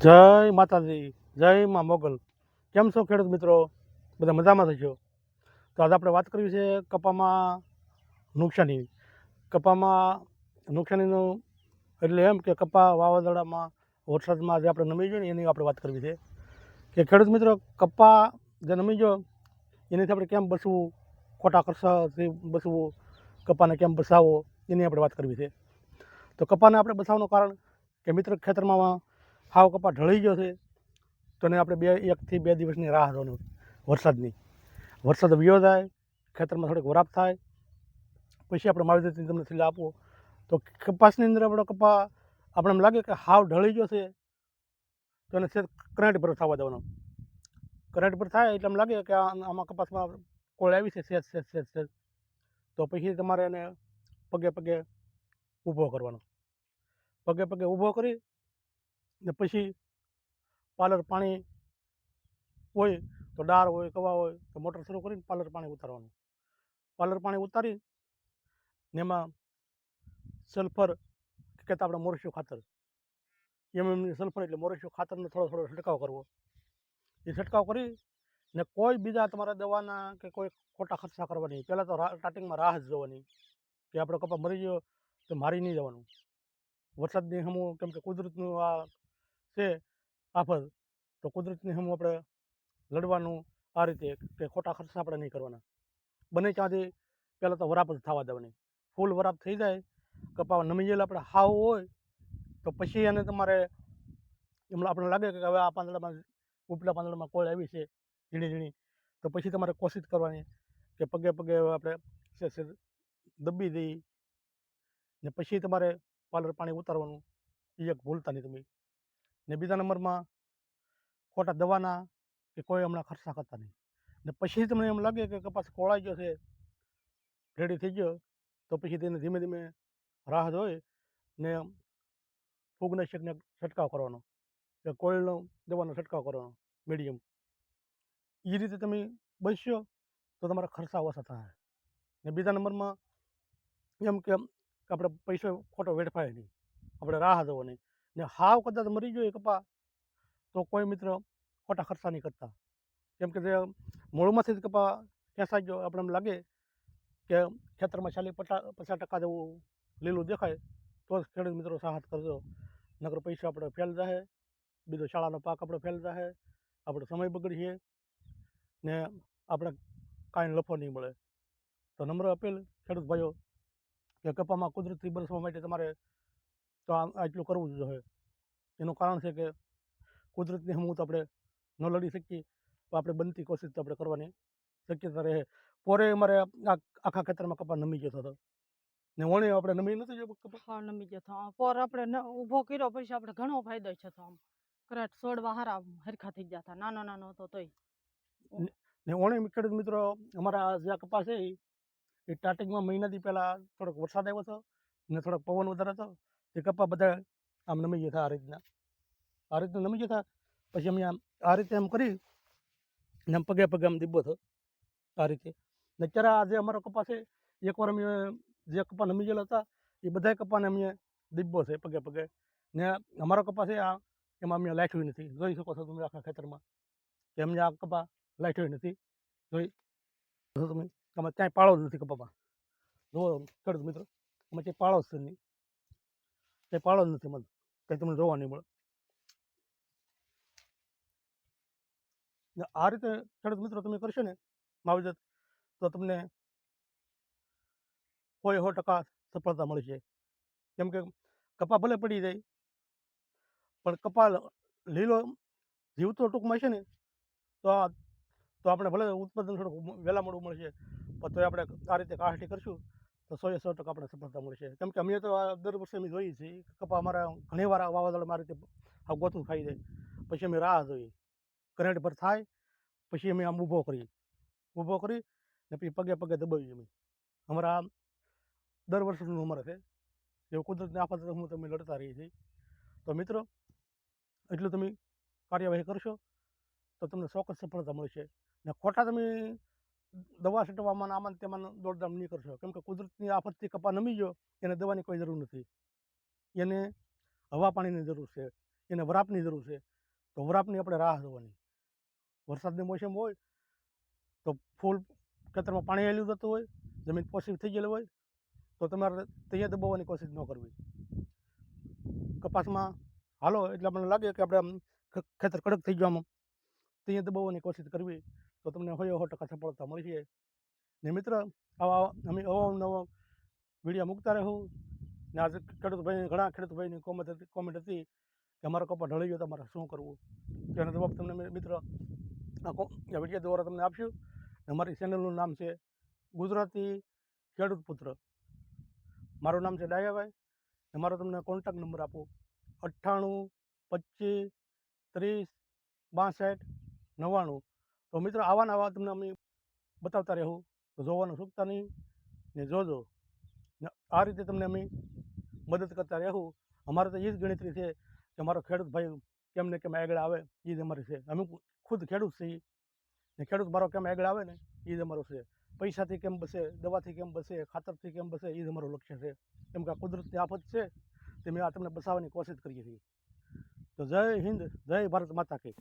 જય માતાજી, જય માં મોગલ. કેમ છો ખેડૂત મિત્રો? બધા મજામાં થશો તો આજે આપણે વાત કરવી છે કપામાં નુકસાની. કપામાં નુકસાનીનું એટલે એમ કે કપા વાવાઝોડામાં, વરસાદમાં જે આપણે નમી ગયો ને એની આપણે વાત કરવી છે. કે ખેડૂત મિત્રો, કપા જે નમી ગયો, એનાથી આપણે કેમ બસવું ખોટા ખર્ચાથી બસવું કપાને કેમ બસાવો એની આપણે વાત કરવી છે. તો કપાને આપણે બસાવવાનું કારણ કે મિત્ર ખેતરમાં હાવ કપા ઢળી ગયો છે. તો એને આપણે બે, એકથી બે દિવસની રાહ જોવાની. વરસાદની. વરસાદ વ્યો થાય ખેતરમાં થોડીક વરાપ થાય, પછી આપણે માવજતની તમને છેલ્લે આપવો તો કપાસની અંદર આપણો કપા આપણે એમ લાગે કે હાવ ઢળી ગયો છે. તો એને છે કરંટ પર થવા દેવાનો. કરંટ પર થાય એટલે એમ લાગે કે આમાં કપાસમાં કોળ આવી છે સેજ સેજ સેજ સેજ તો પછી તમારે એને પગે પગે ઊભો કરવાનો. પગે પગે ઊભો કરી ને પછી પાલર પાણી હોય તો ડાર હોય, કવા હોય, તો મોટર શરૂ કરીને પાલર પાણી ઉતારવાનું. પાલર પાણી ઉતારી ને એમાં સલ્ફર કહેતા આપણે મોરશિયું ખાતર. એમ એમ સલ્ફર એટલે મોરશિયું ખાતરનો થોડો થોડો છંટકાવ કરવો. એ છંટકાવ કરી ને કોઈ બીજા તમારા દવાના કે કોઈ ખોટા ખર્ચા કરવાની. પહેલાં તો સ્ટાર્ટિંગમાં રાહ જ જોવાની કે આપણો કપા મરી ગયો તો મારી નહીં જવાનું. વરસાદની હમું કેમ કે કુદરતનું આ છે આફત તો કુદરતની હમ આપણે લડવાનું આ રીતે કે ખોટા ખર્ચા આપણે નહીં કરવાના. બને ત્યાંથી પહેલાં તો વરાપ જ થવા દેવાની. ફૂલ વરાપ થઈ જાય કપા નમી ગયેલા આપણે હાવ હોય, તો પછી એને તમારે એમ આપણે લાગે કે હવે આ પાંદડામાં, ઉપલા પાંદડામાં કોળ આવી છે, ઝીણી ઝીણી. તો પછી તમારે કોશિશ કરવાની કે પગે પગે હવે આપણે દબી દઈ ને પછી તમારે પાલર પાણી ઉતારવાનું. એ એક ભૂલતા નહીં તમે. ને બીજા નંબરમાં ખોટા દવાના કે કોઈ હમણાં ખર્ચા કરતા નહીં. ને પછી તમને એમ લાગે કે કપાસ કોળાઈ ગયો છે રેડી થઈ ગયો, તો પછી તેને ધીમે ધીમે રાહ જોઈ ને ફૂગનાશકને છંટકાવ કરવાનો, કે કોળીનો દવાનો છંટકાવ કરવાનો મીડિયમ એ રીતે તમે બચશો તો તમારા ખર્ચા ઓછા થાય. ને બીજા નંબરમાં એમ કે આપણે પૈસો ખોટો વેડફાય નહીં. આપણે રાહ જોવાની ને હાવ કદાચ મરી જોઈએ કપા, તો કોઈ મિત્ર ખોટા ખર્ચા નહીં કરતા. કેમ કે તે મૂળમાંથી જ કપા ખેંચાઈ ગયો આપણે એમ લાગે કે ખેતરમાં ચાલી પચાસ પચાસ ટકા જેવું લીલું દેખાય, તો જ ખેડૂત મિત્રો સાહસ કરજો. નગર પૈસા આપણે ફેલ જાહે, બીજો શાળાનો પાક આપણે ફેલ જાહે આપણો સમય બગડીએ ને આપણે કાંઈ લફો નહીં મળે. તો નમ્ર અપીલ ખેડૂત ભાઈઓ કે કપામાં કુદરતી બરસવા માટે તમારે તો આ આટલું કરવું જ જોઈએ એનું કારણ છે કે કુદરતની હમું તો આપણે ન લડી શકીએ તો આપણે બનતી કોશિશ તો આપણે કરવાની શક્યતા રહે. પોરે અમારે આખા ખેતરમાં કપા નમી ગયો હતો. ને વણી આપણે નમી નથી જો કપા નમી જતો પોર આપણે ઊભો કર્યો પછી આપણે ઘણો ફાયદો છે તો આમ. કરાટ છોડવા હારા હરખા થઈ ગયા હતા. નાનો નાનો હતો તોય. ને ઓણે ખેડૂત મિત્રો અમારા જે કપા છે એ સ્ટાર્ટિંગમાં મહિનાથી પહેલાં થોડોક વરસાદ આવ્યો હતો ને થોડોક પવન વધારે હતો. તે કપા બધા આમ નમી ગયા હતા આ રીતના. આ રીતના નમી ગયા હતા પછી અમે આમ આ રીતે આમ કરી ને આમ પગે પગે આમ દીબો થયો આ રીતે. ને અત્યારે આ જે અમારો કપા છે એકવાર અમે જે કપા નમી ગયેલા હતા, એ બધા કપાને અમે દીબો છે પગે પગે. ને અમારો કપા છે, આ એમાં અમે લાઠવી નથી. જોઈ શકો છો તમે આખા ખેતરમાં કે અમને આ કપા લાઠવી નથી. જોઈ તમે? આમાં ક્યાંય પાળો જ નથી કપામાં. જુઓ, ખેડૂત મિત્રો, આમાં ક્યાંય પાળો જ નહીં. ક્યાંય પાડો જ નથી મને કંઈ તમને જોવા નહીં મળે. આ રીતે ખેડૂત મિત્રો તમે કરશો ને, માવજત, તો તમને કોઈ સો ટકા સફળતા મળશે કેમ કે કપા ભલે પડી જાય, પણ કપા લીલો જીવતો ટૂંકમાં છે ને, તો આ, તો આપણે ભલે ઉત્પાદન થોડુંક વહેલા મળવું મળશે, પણ તોય આપણે આ રીતે કાઢી કરશું. તો સો એ સો ટકા આપણે સફળતા મળશે કેમ કે અમે તો દર વર્ષે અમે જોઈએ છીએ કપા અમારા ઘણી વાર આ વાવાઝોડામાં આ રીતે આ ગોતું ખાઈ જાય. પછી અમે રાહ જોઈએ. કરંટ પર થાય, પછી અમે આમ ઊભો કરીએ. ઊભો કરી ને પછી પગે પગે દબાવીએ અમે. અમારા દર વર્ષનું અમારે છે? એવું કુદરતની આફત હું તમે લડતા રહીએ છીએ. તો મિત્રો, એટલું તમે કાર્યવાહી કરશો તો તમને ચોક્કસ સફળતા મળશે ને ખોટા તમે દવા છંટવામાં આમાં તેમાં દોડધામ નહીં કરશો. કેમ કે કુદરતની આફતથી કપા નમી ગયો, એને દવાની કોઈ જરૂર નથી. એને હવા પાણીની જરૂર છે, એને વરાપની જરૂર છે. તો વરાપની આપણે રાહ જોવાની. વરસાદની મોસમ હોય, તો ફૂલ ખેતરમાં પાણી હેલું જતું હોય, જમીન પોષિત થઈ ગયેલી હોય, તો તમારે ત્યાં દબાવવાની કોશિશ ન કરવી. કપાસમાં હાલો, એટલે આપણને લાગે કે આપણે આમ ખેતર કડક થઈ ગયો આમ. ત્યાં દબાવવાની કોશિશ કરવી. તો તમને હોય સો ટકા સફળતા મળશે ને મિત્ર, આવા અમે અવાનવા વીડિયો મૂકતા રહું ને આજે ખેડૂત ભાઈ, ઘણા ખેડૂત ભાઈની કોમેન્ટ હતી કોમેન્ટ હતી કે અમારો કપા ઢળી ગયો તો શું કરવું? તેનો જવાબ તમને મિત્ર, આ વીડિયો દ્વારા તમને આપશું. અમારી ચેનલનું નામ છે ગુજરાતી ખેડૂત પુત્ર. મારું નામ છે ડાયાભાઈ. મારો તમને કોન્ટેક્ટ નંબર આપો. અઠ્ઠાણું, પચીસ, ત્રીસ, બાસઠ, નવ્વાણું. તો મિત્રો આવા ને આવા તમને અમે બતાવતા રહેવું તો જોવાનું ચૂકતા નહીં ને જોજો. ને આ રીતે તમને અમે મદદ કરતા રહેવું અમારે તો એ જ ગણતરી છે કે અમારો ખેડૂત ભાઈ કેમ ને કેમ આગળ આવે એ જ અમારી છે. અમે ખુદ ખેડૂત છીએ. ને ખેડૂત મારો કેમ આગળ આવે ને એ જ અમારું છે. પૈસાથી કેમ બસે, દવાથી કેમ બસે, ખાતરથી કેમ બસે એ જ અમારું લક્ષ્ય છે. કેમ કે આ કુદરતની આફત છે, તે મેં આ તમને બસાવવાની કોશિશ કરીએ છીએ તો જય હિન્દ, જય ભારત માતા કી.